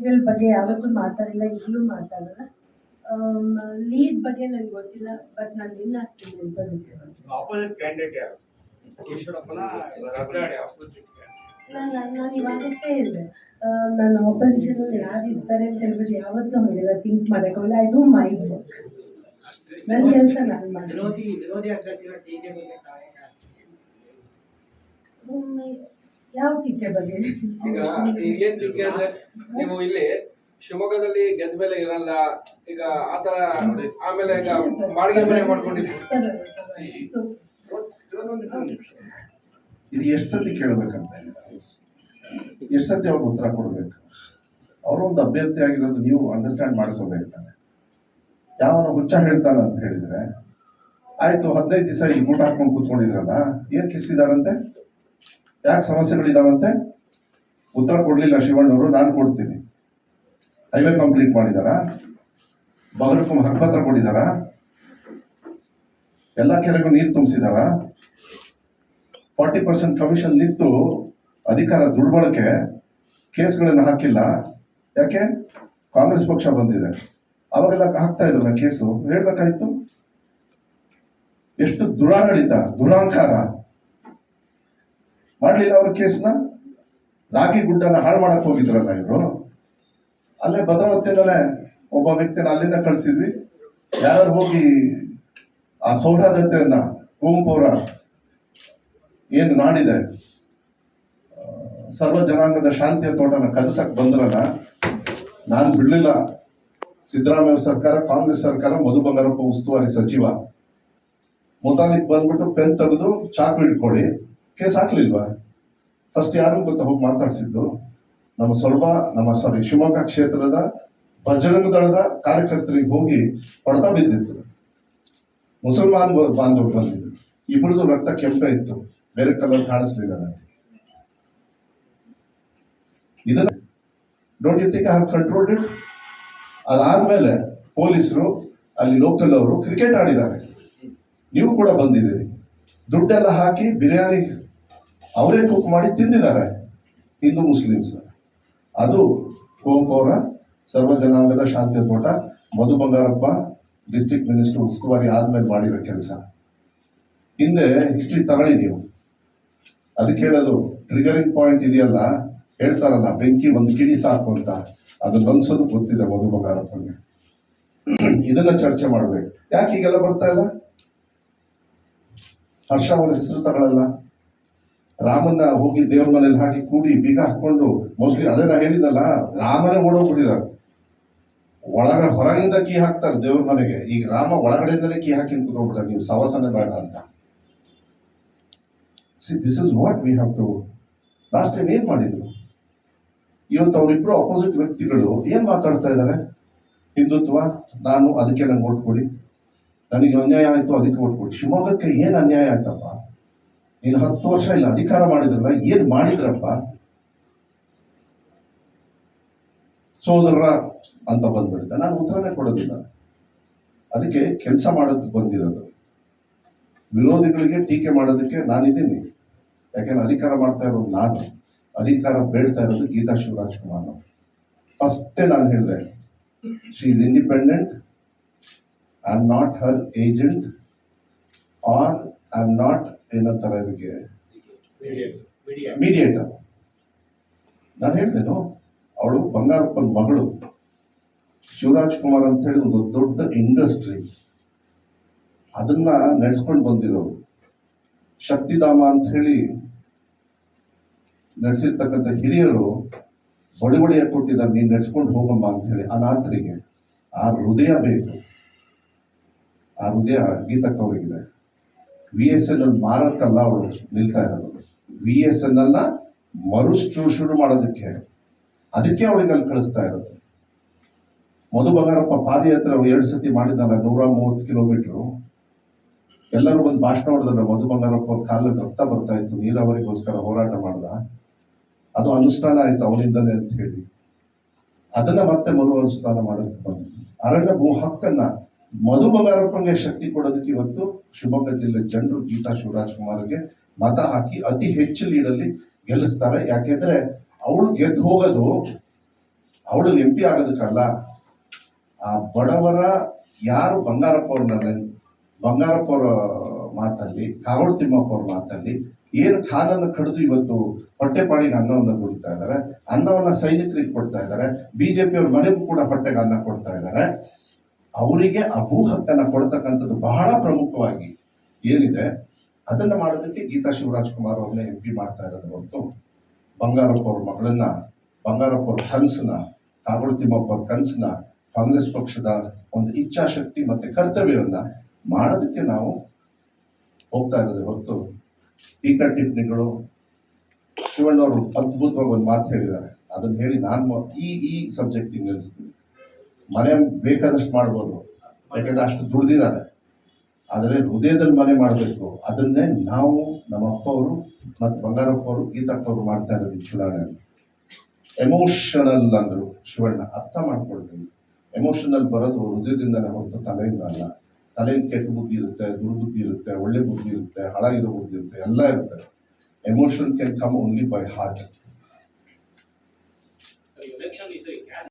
ಗಳ ಬಗ್ಗೆ ಯಾವತ್ತೂ ಮಾತಾಡಿಲ್ಲ ಈಗಲೂ ಮಾತಾಡಲ್ಲ. ಲೀಡ್ ಬಗ್ಗೆ ನನಗೆ ಗೊತ್ತಿಲ್ಲ ಬಟ್ ನಾನು ವಿನ್ ಆಗ್ತೀನಿ ಅಂತ ಆಪೋಸಿಟ್ ಕ್ಯಾಂಡಿಡೇಟ್ ಯಾರು? ಈಶ್ವರಪ್ಪನ ನಾನು ನಾನು ಇವಾಗಷ್ಟೇ ಹೇಳಿದೆ. ನಾನು ಆಪೋಸಿಷನ್ ಅಲ್ಲಿ ಯಾರು ಇರ್ತಾರೆ ಅಂತ ಹೇಳ್ಬಿಟ್ಟು ಯಾವತ್ತೂ ಹಂಗೆಲ್ಲ ಥಿಂಕ್ ಮಾಡೋಕ್ಕಾಗಲ್ಲ ಐ ಡೂ ಮೈ ವರ್ಕ್ ನನ್ನ ಕೆಲಸ ನಾನು ಮಾಡಿ ವಿರೋಧಿ ವಿರೋಧಿ ಅಭ್ಯರ್ಥಿಗಳ ಟೀಕೆ ಮೇಲೆ ಯಾವ ಟೀಕೆ ಬಗ್ಗೆ? ಈಗ ಏನ್ ಟೀಕೆ ಅಂದ್ರೆ ನೀವು ಇಲ್ಲಿ ಶಿವಮೊಗ್ಗದಲ್ಲಿ ಗೆದ್ದ ಮೇಲೆ ಇರಲ್ಲ ಈಗ ಆತರ ಆಮೇಲೆ ಈಗ ಬಾಡಿಗೆ ಮನೆ ಮಾಡ್ಕೊಂಡಿದ್ದೀವಿ ಇದು ಎಷ್ಟು ಸತಿ ಕೇಳ್ಬೇಕಂತ? ಎಷ್ಟು ಸತಿ ಅವ್ರಿಗೆ ಉತ್ತರ ಕೊಡ್ಬೇಕು? ಅವರೊಂದು ಅಭ್ಯರ್ಥಿ ಆಗಿರೋದು ನೀವು ಅಂಡರ್ಸ್ಟ್ಯಾಂಡ್ ಮಾಡ್ಕೋಬೇಕಾನೆ ಯಾವನು ಯಾವನ ಹುಚ್ಚ ಹೇಳ್ತಾನ ಅಂತ ಹೇಳಿದ್ರೆ ಆಯ್ತು ಹದಿನೈದು ದಿವಸ ಈ ಊಟ ಹಾಕೊಂಡು ಕೂತ್ಕೊಂಡಿದ್ರಲ್ಲ ಏನ್ ಕಿಸ್ತಿದಾರಂತೆ ಯಾಕೆ ಸಮಸ್ಯೆಗಳಿದಾವಂತೆ? ಉತ್ತರ ಕೊಡಲಿಲ್ಲ ಶಿವಣ್ಣವರು, ನಾನು ಕೊಡ್ತೀನಿ. ಹೈವೇ ಕಂಪ್ಲೀಟ್ ಮಾಡಿದಾರ? ಬಗಲಕ್ಕೂ ಹಕ್ಕತ್ರ ಕೊಟ್ಟಿದಾರ? ಎಲ್ಲ ಕೆರೆಗೂ ನೀರು ತುಂಬಿಸಿದಾರ? ಫಾರ್ಟಿ ಪರ್ಸೆಂಟ್ ಕಮಿಷನ್ ನಿಂತು ಅಧಿಕಾರ ದುರ್ಬಳಕೆ ಕೇಸ್ಗಳನ್ನು ಹಾಕಿಲ್ಲ. ಯಾಕೆ? ಕಾಂಗ್ರೆಸ್ ಪಕ್ಷ ಬಂದಿದೆ. ಅವರೆಲ್ಲ ಹಾಕ್ತಾ ಇದ್ರಲ್ಲ ಕೇಸು. ಹೇಳ್ಬೇಕಾಯ್ತು? ಎಷ್ಟು ದುರಾಡಳಿತ, ದುರಾಂಕಾರ. ಮಾಡ್ಲಿಲ್ಲ ಅವ್ರ ಕೇಸ್ನ? ರಾಗಿ ಗುಡ್ಡನ ಹಾಳು ಮಾಡಕ್ ಹೋಗಿದ್ರಲ್ಲ ಇವರು? ಅಲ್ಲೇ ಭದ್ರಾವತಿಯಲ್ಲೇ ಒಬ್ಬ ವ್ಯಕ್ತಿನ ಅಲ್ಲಿಂದ ಕಳಿಸಿದ್ವಿ. ಯಾರು ಹೋಗಿ ಆ ಸೌಹಾರ್ದತೆಯನ್ನ ಕುವೆಂಪು ಏನು ನಾಡಿದೆ? ಸರ್ವ ಜನಾಂಗದ ಶಾಂತಿಯ ತೋಟನ ಕಲಿಸಕ್ ಬಂದ್ರಲ್ಲ, ನಾನು ಬಿಡಲಿಲ್ಲ. ಸಿದ್ದರಾಮಯ್ಯ ಸರ್ಕಾರ, ಕಾಂಗ್ರೆಸ್ ಸರ್ಕಾರ ಮಧು ಬಂಗಾರಪ್ಪ ಉಸ್ತುವಾರಿ ಸಚಿವ. ಮುತಾಲಿಕ್ ಬಂದ್ಬಿಟ್ಟು ಪೆನ್ ತೆಗೆದು ಚಾಕು ಹಿಡ್ಕೊಳ್ಳಿ. ಕೇಸ್ ಹಾಕ್ಲಿಲ್ವಾ? ಫಸ್ಟ್ ಯಾರು ಗೊತ್ತಾ ಹೋಗಿ ಮಾತಾಡ್ಸಿದ್ದು? ನಮ್ಮ ಸೊರಬ ನಮ್ಮ ಸಾರಿ ಶಿವಮೊಗ್ಗ ಕ್ಷೇತ್ರದ ಬಜರಂಗ ದಳದ ಕಾರ್ಯಕರ್ತರಿಗೆ ಹೋಗಿ ಹೊಡೆತ ಬಿದ್ದಿತ್ತು. ಮುಸಲ್ಮಾನ್ ಬಾಂಧವರು ಬಂದಿದ್ರು. ಇಬ್ಬರದು ರಕ್ತ ಕೆಂಪ ಇತ್ತು. ಬೇರೆ ಕಲರ್ ಕಾಣಿಸ್ಲಿಲ್ಲ ನನಗೆ. ಇದನ್ನ don't you think I have controlled it ಅದಾದ್ಮೇಲೆ ಪೊಲೀಸರು, ಅಲ್ಲಿ ಲೋಕಲ್ ಅವರು ಕ್ರಿಕೆಟ್ ಆಡಿದ್ದಾರೆ. ನೀವು ಕೂಡ ಬಂದಿದ್ದೀರಿ. ದುಡ್ಡೆಲ್ಲ ಹಾಕಿ ಬಿರಿಯಾನಿ ಅವರೇ ಕುಕ್ ಮಾಡಿ ತಿಂದಿದ್ದಾರೆ. ಹಿಂದೂ ಮುಸ್ಲಿಮ್ಸ್. ಅದು ಕುವೆಂಪು ಅವರ ಸರ್ವ ಜನಾಂಗದ ಶಾಂತಿ ತೋಟ, ಮಧು ಬಂಗಾರಪ್ಪ ಡಿಸ್ಟ್ರಿಕ್ಟ್ ಮಿನಿಸ್ಟರ್ ಉಸ್ತುವಾರಿ ಆದ್ಮೇಲೆ ಮಾಡಿರೋ ಕೆಲಸ. ಹಿಂದೆ ಹಿಸ್ಟ್ರಿ ತಗೊಳ್ಳಿ ನೀವು. ಅದಕ್ಕೆ ಹೇಳೋದು ಟ್ರಿಗರಿಂಗ್ ಪಾಯಿಂಟ್ ಇದೆಯಲ್ಲ, ಹೇಳ್ತಾರಲ್ಲ, ಬೆಂಕಿ ಒಂದು ಕಿಡಿ ಸಾಕು ಅಂತ. ಅದು ಅನ್ಸೋದು ಗೊತ್ತಿದೆ ಮಧು ಬಂಗಾರಪ್ಪನಿಗೆ. ಇದನ್ನ ಚರ್ಚೆ ಮಾಡಬೇಕು. ಯಾಕೆ ಹೀಗೆಲ್ಲ ಬರ್ತಾ ಇಲ್ಲ? ಹರ್ಷ ಅವರ ಹೆಸರು ತಗೊಳಲ್ಲ. ರಾಮನ್ನ ಹೋಗಿ ದೇವ್ರ ಮನೇಲಿ ಹಾಕಿ ಕೂಡಿ ಬೀಗ ಹಾಕೊಂಡು ಮೋಸ್ಟ್ಲಿ ಅದೇ ನಾ ಹೇಳಿದಲ್ಲ ರಾಮನೇ ಓಡೋಗ್ಬಿಟ್ಟಿದ್ದಾರೆ ಒಳಗ ಹೊರಗಿಂದ ಕೀ ಹಾಕ್ತಾರೆ ದೇವ್ರ ಮನೆಗೆ. ಈಗ ರಾಮ ಒಳಗಡೆಯಿಂದಲೇ ಕೀ ಹಾಕಿ ಕೂತ್ಕೊಂಡ್ಬಿಟ್ಟ ನೀವು ಸವಸನೆ ಬೇಡ ಅಂತ. See this is what we have to last time ಏನ್ ಮಾಡಿದ್ರು? ಇವತ್ತು ಅವರಿಬ್ರು ಅಪೋಸಿಟ್ ವ್ಯಕ್ತಿಗಳು ಏನ್ ಮಾತಾಡ್ತಾ ಇದ್ದಾರೆ? ಹಿಂದುತ್ವ, ನಾನು, ಅದಕ್ಕೆ ನಂಗೆ ಓಟ್ ಕೊಡಿ. ನನಗೆ ಅನ್ಯಾಯ ಆಯ್ತು, ಅದಕ್ಕೆ ಓಟ್ ಕೊಡಿ. ಶಿವಮೊಗ್ಗಕ್ಕೆ ಏನ್ ಅನ್ಯಾಯ ಆಯ್ತಪ್ಪ? ನೀನು ಹತ್ತು ವರ್ಷ ಇಲ್ಲ, ಅಧಿಕಾರ ಮಾಡಿದ್ರಲ್ಲ, ಏನು ಮಾಡಿದ್ರಪ್ಪ? ಸೋದರ ಅಂತ ಬಂದ್ಬಿಡುತ್ತೆ. ನಾನು ಉತ್ತರನೇ ಕೊಡೋದಿಲ್ಲ. ಅದಕ್ಕೆ ಕೆಲಸ ಮಾಡೋದಕ್ಕೆ ಬಂದಿರೋದು. ವಿರೋಧಿಗಳಿಗೆ ಟೀಕೆ ಮಾಡೋದಕ್ಕೆ ನಾನಿದ್ದೀನಿ. ಯಾಕೆಂದ್ರೆ ಅಧಿಕಾರ ಮಾಡ್ತಾ ಇರೋದು ನಾನು. ಅಧಿಕಾರ ಬೇಡ್ತಾ ಇರೋದು ಗೀತಾ ಶಿವರಾಜ್ ಕುಮಾರ್ ಫಸ್ಟೇ ನಾನು ಹೇಳಿದೆ she is independent I am not her agent or I am not ಏನಂತಾರೆ ಅದಕ್ಕೆ ಮೀಡಿಯೇಟರ್ ನಾನು ಹೇಳ್ದೇನು ಅವಳು ಬಂಗಾರಪ್ಪನ ಮಗಳು. ಶಿವರಾಜ್ ಕುಮಾರ್ ಅಂತ ಹೇಳಿ ಒಂದು ದೊಡ್ಡ ಇಂಡಸ್ಟ್ರಿ ಅದನ್ನ ನಡೆಸ್ಕೊಂಡು ಬಂದಿರೋರು. ಶಕ್ತಿಧಾಮ ಅಂತ ಹೇಳಿ ನಡೆಸಿರ್ತಕ್ಕಂಥ ಹಿರಿಯರು ಬಳಿ ಬಳಿಯಾಗಿ ಕೊಟ್ಟಿದ್ದಾರೆ ನೀನು ನಡೆಸ್ಕೊಂಡು ಹೋಗಮ್ಮ ಅಂತ ಹೇಳಿ ಅನಾಥರಿಗೆ ಆ ಹೃದಯ ಬೇಕು. ಆ ಹೃದಯ ಗೀತಕ್ಕೆ ಅವರಿಗಿದೆ ವಿ ಎಸ್ ಎನ್ ಎಲ್ ಮಾರಕ್ಕಲ್ಲ ಅವಳು ನಿಲ್ತಾ ಇರೋದು. ವಿ ಎಸ್ ಎನ್ ಎಲ್ನ ಮರು ಶುರು ಮಾಡೋದಕ್ಕೆ ಅದಕ್ಕೆ ಅವಳಿಗೆ ಅಲ್ಲಿ ಕಳಿಸ್ತಾ ಇರೋದು. ಮಧು ಬಂಗಾರಪ್ಪ ಪಾದಯಾತ್ರೆ ಎರಡು ಸತಿ ಮಾಡಿದ್ದಾನೆ, ನೂರ ಮೂವತ್ತು ಕಿಲೋಮೀಟ್ರು. ಎಲ್ಲರೂ ಬಂದು ಭಾಷಣ ಹೊಡೆದ್ರೆ ಮಧು ಬಂಗಾರಪ್ಪ ಅವ್ರ ಕಾಲಲ್ಲಿ ರಕ್ತ ಬರ್ತಾ ಇತ್ತು, ನೀರಾವರಿಗೋಸ್ಕರ ಹೋರಾಟ ಮಾಡ್ದ. ಅದು ಅನುಷ್ಠಾನ ಆಯ್ತು ಅವನಿಂದಲೇ ಅಂತ ಹೇಳಿ. ಅದನ್ನ ಮತ್ತೆ ಮರು ಅನುಷ್ಠಾನ ಮಾಡೋದಕ್ಕೆ ಬಂದ ಅರಣ್ಯ ಭೂ ಹಕ್ಕನ್ನ ಮಧು ಬಂಗಾರಪ್ಪಂಗೆ ಶಕ್ತಿ ಕೊಡೋದಕ್ಕೆ ಇವತ್ತು ಶಿವಮೊಗ್ಗ ಜಿಲ್ಲೆ ಜನರು ಗೀತಾ ಶಿವರಾಜ್ ಕುಮಾರ್ಗೆ ಮತ ಹಾಕಿ ಅತಿ ಹೆಚ್ಚು ಲೀಡಲ್ಲಿ ಗೆಲ್ಲಿಸ್ತಾರೆ. ಯಾಕೆಂದ್ರೆ ಅವಳು ಗೆದ್ದು ಹೋಗೋದು ಅವಳು ಎಂ ಪಿ ಆಗೋದಕ್ಕಲ್ಲ. ಆ ಬಡವರ ಯಾರು ಬಂಗಾರಪ್ಪ ಅವ್ರನ್ನ ನೆನ್- ಬಂಗಾರಪ್ಪ ಅವರ ಮಾತಲ್ಲಿ ಕಾವಳು ತಿಮ್ಮಪ್ಪ ಅವ್ರ ಮಾತಲ್ಲಿ ಏನು ಖಾನನ್ನು ಕಡಿದು ಇವತ್ತು ಹೊಟ್ಟೆಪಾಡಿಗೆ ಅನ್ನವನ್ನ ದುಡಿತಾ ಇದ್ದಾರೆ. ಅನ್ನವನ್ನ ಸೈನಿಕರಿಗೆ ಕೊಡ್ತಾ ಇದ್ದಾರೆ. ಬಿಜೆಪಿ ಅವ್ರ ಮನೆಗೂ ಕೂಡ ಹೊಟ್ಟೆಗೆ ಅನ್ನ ಕೊಡ್ತಾ ಇದ್ದಾರೆ. ಅವರಿಗೆ ಆ ಭೂ ಬಹಳ ಪ್ರಮುಖವಾಗಿ ಏನಿದೆ, ಅದನ್ನ ಮಾಡೋದಕ್ಕೆ ಗೀತಾ ಶಿವರಾಜ್ ಕುಮಾರ್ ಅವ್ರನ್ನ ಎಂ ಪಿ ಮಾಡ್ತಾ ಇರೋದು ಹೊರತು ಬಂಗಾರಪ್ಪ ಅವ್ರ ಮಗಳನ್ನ, ಬಂಗಾರಪ್ಪ ಅವ್ರ ಕನಸನ್ನ ಕಾಗೋಡು ತಿಮ್ಮಪ್ಪ ಕಾಂಗ್ರೆಸ್ ಪಕ್ಷದ ಒಂದು ಇಚ್ಛಾಶಕ್ತಿ ಮತ್ತೆ ಕರ್ತವ್ಯವನ್ನ ಮಾಡೋದಕ್ಕೆ ನಾವು ಹೋಗ್ತಾ ಇರೋದು ಹೊರತು. ಟೀಕಾ ಟಿಪ್ಪಣಿಗಳು ಶಿವಣ್ಣವರು ಅದ್ಭುತವಾಗಿ ಒಂದು ಮಾತು ಹೇಳಿದ್ದಾರೆ. ಅದನ್ನ ಹೇಳಿ ನಾನು ಈ ಈ ಸಬ್ಜೆಕ್ಟಿಗೆ ನಿಲ್ಲಿಸ್ತೀನಿ. ಮನೆ ಬೇಕಾದಷ್ಟು ಮಾಡ್ಬೋದು. ಯಾಕಂದ್ರೆ ಅಷ್ಟು ದುಡ್ದಿದ್ದಾರೆ ಆದರೆ ಹೃದಯದಲ್ಲಿ ಮನೆ ಮಾಡಬೇಕು. ಅದನ್ನೇ ನಾವು ನಮ್ಮ ಅಪ್ಪ ಅವರು ಮತ್ತು ಬಂಗಾರಪ್ಪ ಅವರು ಅವರು ಮಾಡ್ತಾ ಇರೋದು ಚುನಾವಣೆಯಲ್ಲಿ. ಎಮೋಷನಲ್ ಅಂದರು ಶಿವಣ್ಣ, ಅರ್ಥ ಮಾಡ್ಕೊಳ್ತೀವಿ ಎಮೋಷನಲ್ ಬರೋದು ಹೃದಯದಿಂದಲೇ ಹೊರತು ತಲೆಯಿಂದ ಅಲ್ಲ. ತಲೆಯಲ್ಲಿ ಕೆಟ್ಟ ಬುದ್ಧಿ ಇರುತ್ತೆ ದುರ್ಬುದ್ಧಿ ಇರುತ್ತೆ, ಒಳ್ಳೆ ಬುದ್ಧಿ ಇರುತ್ತೆ ಹಳ ಇರೋ ಬುದ್ಧಿ ಇರುತ್ತೆ, ಎಲ್ಲ ಇರುತ್ತೆ. Emotion can come only by heart